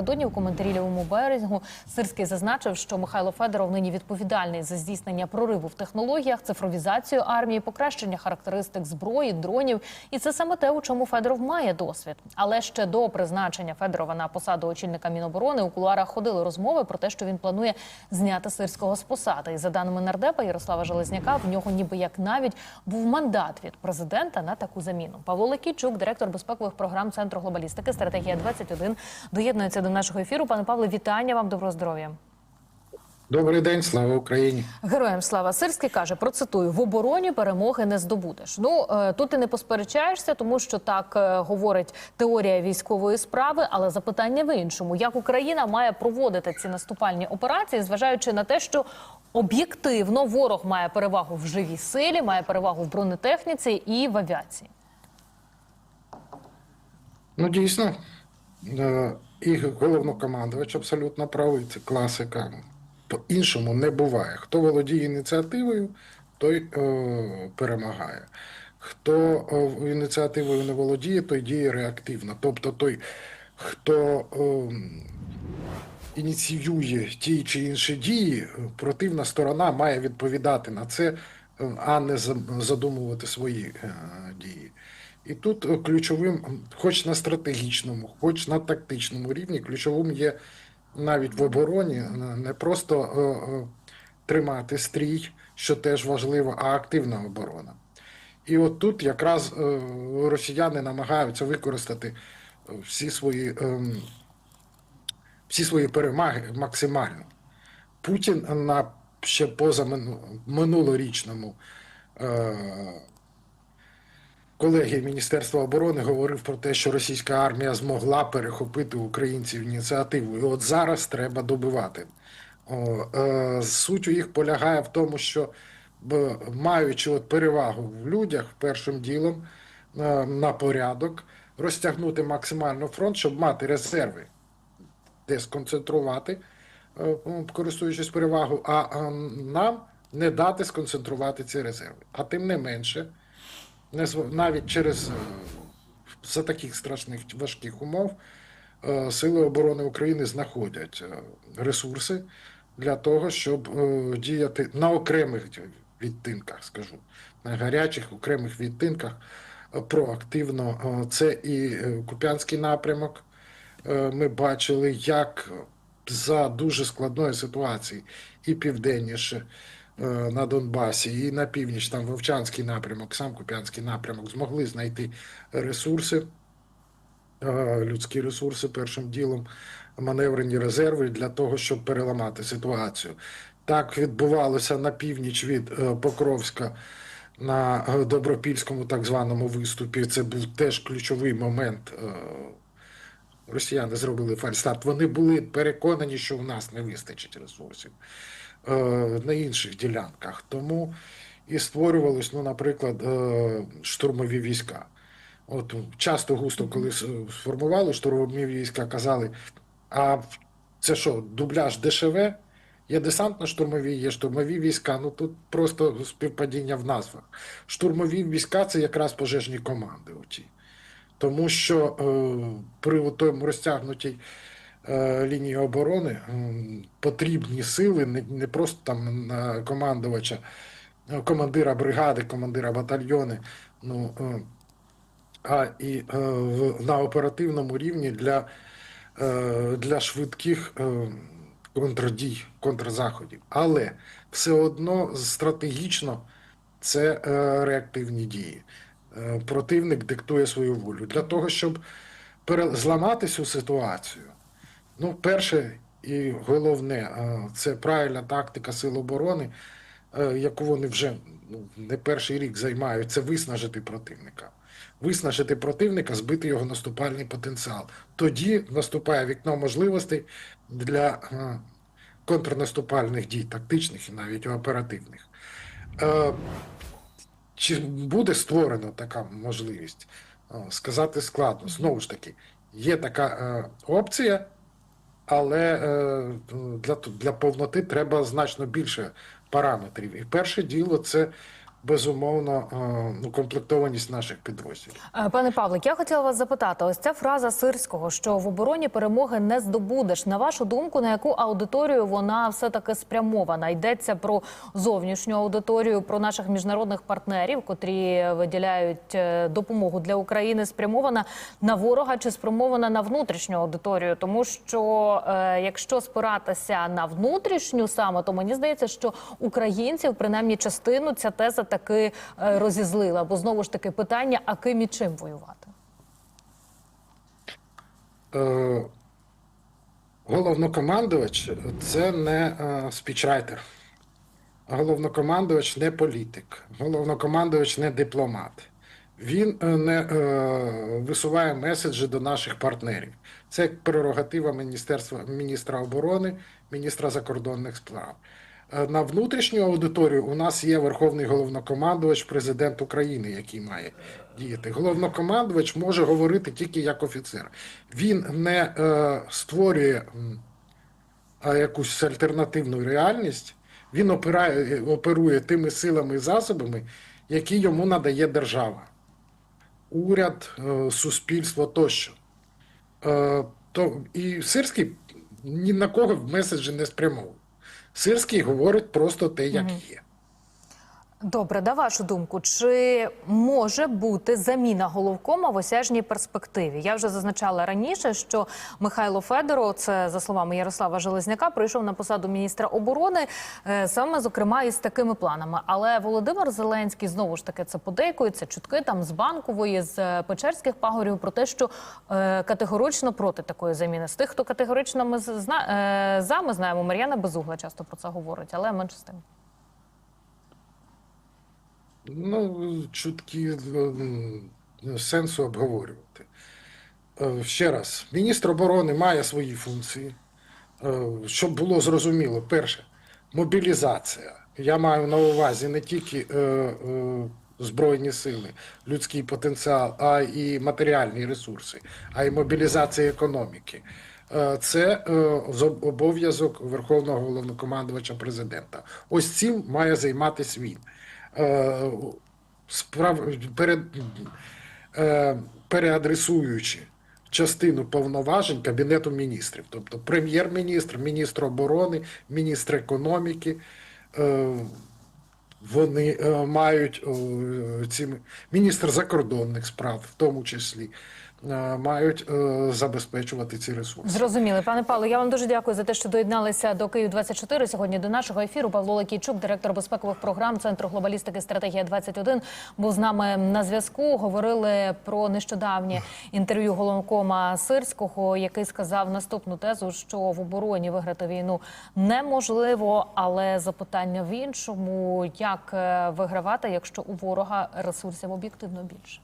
напередодні у коментарі лівому берегу Сирський зазначив, що Михайло Федоров нині відповідальний за здійснення прориву в технологіях, цифровізацію армії, покращення характеристик зброї, дронів. І це саме те, у чому Федоров має досвід. Але ще до призначення Федорова на посаду очільника Міноборони у кулуарах ходили розмови про те, що він планує зняти Сирського з посади. І за даними нардепа Ярослава Железняка, в нього ніби як навіть був мандат від президента на таку заміну. Павло Лекійчук, директор безпекових програм Центру глобалістики, стратегія 21 доєднується до нашого ефіру. Пане Павле, вітання вам, доброго здоров'я. Добрий день, слава Україні. Героям слава Сирський каже, процитую: в обороні перемоги не здобудеш. Ну е, тут ти не посперечаєшся, тому що так е, говорить теорія військової справи. Але запитання в іншому: як Україна має проводити ці наступальні операції, зважаючи на те, що об'єктивно ворог має перевагу в живій силі, має перевагу в бронетехніці і в авіації. Ну, дійсно, е, і головнокомандувач абсолютно правий, це класика. По-іншому не буває. Хто володіє ініціативою, той е, перемагає. Хто е, ініціативою не володіє, той діє реактивно. Тобто той, хто е, ініціює ті чи інші дії, противна сторона має відповідати на це, е, а не задумувати свої е, дії. І тут е, ключовим, хоч на стратегічному, хоч на тактичному рівні, ключовим є навіть в обороні е, не просто е, тримати стрій, що теж важливо, а активна оборона. І от тут якраз росіяни намагаються використати всі свої, ем, всі свої перемаги максимально. Путін на ще поза минулорічному колегії Міністерства оборони говорив про те, що російська армія змогла перехопити українців ініціативу. І от зараз треба добивати. О, е, суть у їх полягає в тому, що маючи от перевагу в людях першим ділом е, на порядок, розтягнути максимально фронт, щоб мати резерви, де сконцентрувати, е, користуючись перевагою, а е, нам не дати сконцентрувати ці резерви. А тим не менше, навіть через е, за таких страшних важких умов е, Сили оборони України знаходять е, ресурси для того, щоб діяти на окремих відтинках, скажу, на гарячих окремих відтинках проактивно. Це і Куп'янський напрямок. Ми бачили, як за дуже складної ситуації і південніше на Донбасі, і на північ, там Вовчанський напрямок, сам Куп'янський напрямок, змогли знайти ресурси, е, людські ресурси першим ділом, маневрені резерви для того, щоб переламати ситуацію. Так відбувалося на північ від е, Покровська на е, Добропільському так званому виступі. Це був теж ключовий момент. е, Росіяни зробили фальстарт. Вони були переконані, що в нас не вистачить ресурсів е, на інших ділянках. Тому і створювались, ну, наприклад, е, штурмові війська. От часто густо, коли сформували штурмові війська, казали: а це що, дубляж ДШВ? Є десантно-штурмові, є штурмові війська. Ну тут просто співпадіння в назвах. Штурмові війська це якраз пожежні команди. Оті. Тому що е, при тому розтягнутій е, лінії оборони потрібні сили не, просто там командувача, е, командира бригади, командира батальйони, ну, е, а і е, на оперативному рівні для, е, для швидких е, контрдій, контрзаходів. Але все одно стратегічно це е, реактивні дії. Е, Противник диктує свою волю. Для того, щоб зламати цю ситуацію, ну, перше і головне, це правильна тактика Сил оборони, е, яку вони вже ну, не перший рік займають, це виснажити противника. Виснажити противника, збити його наступальний потенціал. Тоді наступає вікно можливостей для е, контрнаступальних дій, тактичних і навіть оперативних. Е, Чи буде створена така можливість? Сказати складно. Знову ж таки, є така опція, але е, для, для повноти треба значно більше параметрів. І перше діло це безумовно е, укомплектованість наших підрозділів. Е, Пане Павлик, я хотіла вас запитати: ось ця фраза сирського, що в обороні перемоги не здобудеш. На вашу думку, на яку аудиторію вона все таки спрямована? Йдеться про зовнішню аудиторію, про наших міжнародних партнерів, котрі виділяють е, допомогу для України, спрямована на ворога чи спрямована на внутрішню аудиторію? Тому що е, якщо спиратися на внутрішню саме, то мені здається, що українців, принаймні частину, ця теза таки е, розізлила. Бо знову ж таки питання: а ким і чим воювати? Е, Головнокомандувач це не е, спічрайтер. Головнокомандувач не політик. Головнокомандувач не дипломат. Він е, не е, висуває меседжі до наших партнерів. Це прерогатива Міністерства міністра оборони, міністра закордонних справ. Е, На внутрішню аудиторію у нас є верховний головнокомандувач, президент України, який має діяти. Головнокомандувач може говорити тільки як офіцер. Він не е, створює а якусь альтернативну реальність. Він опирає, оперує тими силами і засобами, які йому надає держава, уряд, е, суспільство тощо. Е, То, і Сирський ні на кого в меседжі не спрямовує. Сирський говорить просто те, як є. Добре, на вашу думку, чи може бути заміна головкома в осяжній перспективі? Я вже зазначала раніше, що Михайло Федоров, це за словами Ярослава Железняка, прийшов на посаду міністра оборони е, саме зокрема із такими планами. Але Володимир Зеленський знову ж таки це подейкується чутки там з банкової, з е, Печерських пагорів про те, що е, категорично проти такої заміни. З тих, хто категорично ми зна, за, ми знаємо, Мар'яна Безугла часто про це говорить, але менше з тим. Ну, чутки сенсу обговорювати. Е, Ще раз, міністр оборони має свої функції. Е, Щоб було зрозуміло, перше, мобілізація. Я маю на увазі не тільки е, е, збройні сили, людський потенціал, а і матеріальні ресурси, а й мобілізація економіки. Е, Це е, обов'язок Верховного головнокомандувача президента. Ось цим має займатися він. Е, справ... перед... е, переадресуючи частину повноважень Кабінету міністрів, тобто прем'єр-міністр, міністр оборони, міністр економіки. е, Вони мають ці міністр закордонних справ, в тому числі, мають е, забезпечувати ці ресурси. Зрозуміли, пане Павло. Я вам дуже дякую за те, що доєдналися до Київ 24 сьогодні. До нашого ефіру Павло Лакійчук, директор безпекових програм Центру глобалістики стратегія 21 був з нами на зв'язку. Говорили про нещодавнє інтерв'ю головкома Сирського, який сказав наступну тезу, що в обороні виграти війну неможливо, але запитання в іншому: як е, вигравати, якщо у ворога ресурсів об'єктивно більше.